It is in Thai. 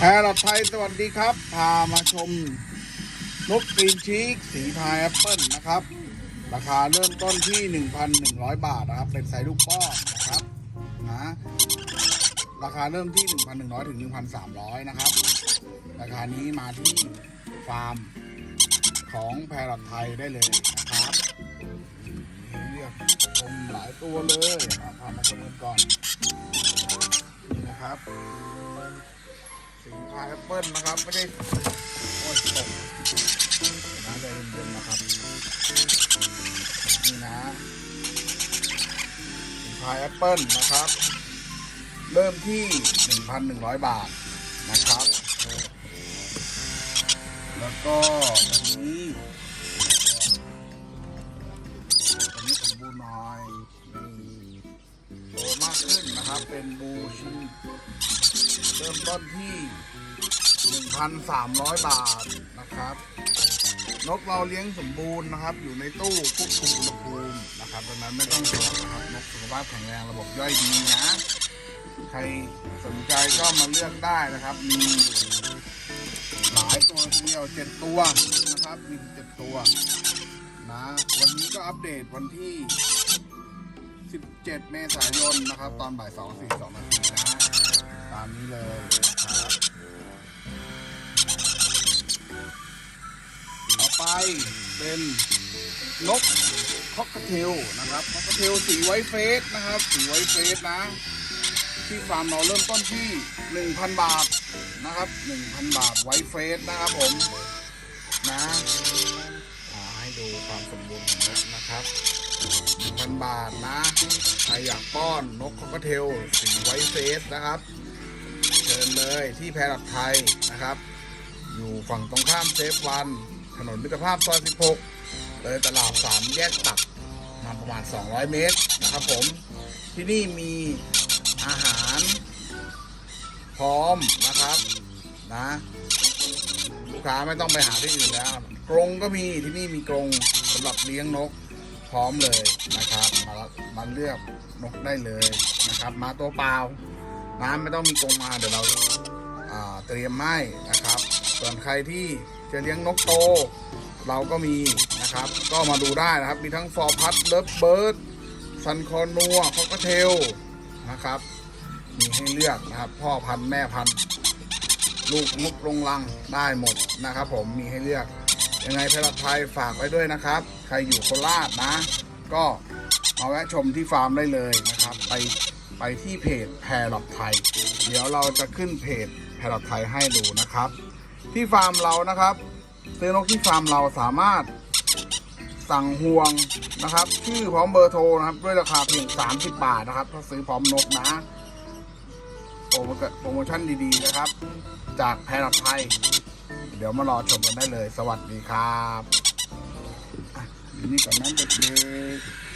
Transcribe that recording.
แพรลอดไทยสวัสดีครับ พามาชมนกกรีนชีกสีพายแอปเปิลนะครับ ราคาเริ่มต้นที่ 1,100 บาทนะครับ เป็นไซส์ลูกป้อนนะครับนะราคาเริ่มที่ 1,100 ถึง 1,300 นะครับ ราคานี้มาที่ฟาร์มของแพรอดไทยได้เลยนะครับมีเรียกชมหลายตัวเลยอะพามาชมกันก่อนนี่นะครับ สีพายแอปเปิลนะครับ ไม่ได้โอ้ยตกน้ำใจเย็นๆนะครับ นี่นะสีพายแอปเปิลนะครับ เริ่มที่ 1,100 บาทนะครับ แล้วก็อันนี้ ขึ้นนะครับ เป็นบูชิเริ่มต้นที่ 1,300 บาทนะครับ นกเราเลี้ยงสมบูรณ์นะครับ อยู่ในตู้ควบคุมอุณหภูมินะครับดังนั้นไม่ต้องห่วงนะครับ นกสุขภาพแข็งแรงระบบย่อยดีนะ ใครสนใจก็มาเลือกได้นะครับ มีหลายตัวทีเดียวเจ็ดตัวนะครับ มีเจ็ดตัวนะ วันนี้ก็อัปเดตวันที่ 17 เมษายนนะครับ ตอนบ่าย2 4 2นาทีนะตามนี้เลยนะครับต่อไปเป็นนกคอกเทลนะครับคอกเทลสีไวท์เฟสนะครับ สีไวท์เฟสนะ ที่ฟาร์มเราเริ่มต้นที่ 1,000 บาทนะครับ 1,000 บาทไวท์เฟสนะครับผมนะ ให้ดูความสมบูรณ์ของนกนะครับ1,000บาทนะ ใครอยากป้อนนกคอกเทลสีไวเฟสนะครับเชิญเลยที่แพรหลักไทยนะครับ อยู่ฝั่งตรงข้ามเซฟวัน ถนนมิตรภาพซอย 16 เลยตลาด 3 แยกตัดมาประมาณ 200 เมตรนะครับผม ที่นี่มีอาหารพร้อมนะครับนะ ลูกค้าไม่ต้องไปหาที่อื่นแล้วกรงก็มีที่นี่มีกรงสำหรับเลี้ยงนกพร้อมเลยนะครับ มามาเลือกนกได้เลยนะครับ มาตัวเปล่าน้ำไม่ต้องมีกรงมาเดี๋ยวเราเตรียมให้นะครับ ส่วนใครที่จะเลี้ยงนกโต เราก็มีนะครับ ก็มาดูได้นะครับ มีทั้งฟอร์พัดเลิฟเบิร์ดซันคอนัวคอกเทลนะครับ มีให้เลือกนะครับ พ่อพันธุ์แม่พันธุ์ ลูกนกลงรังได้หมดนะครับ ผมมีให้เลือกยังไงพลัดไทยฝากไว้ด้วยนะครับ ใครอยู่โคราชนะ ก็มาแวะชมที่ฟาร์มได้เลยนะครับ ไปไปที่เพจแพรลอตไทย เดี๋ยวเราจะขึ้นเพจแพรลอตไทยให้ดูนะครับ ที่ฟาร์มเรานะครับซื้อนกที่ฟาร์มเราสามารถสั่งห่วงนะครับ ชื่อพร้อมเบอร์โทรนะครับ ด้วยราคาเพียง 30 บาทนะครับ ถ้าซื้อพร้อมนกนะ โปรโมชั่นดีๆนะครับ จากแพรลอไทย เดี๋ยวมารอชมกันได้เลย สวัสดีครับอะอยู่นี่ก่อนนั้นเด็กๆ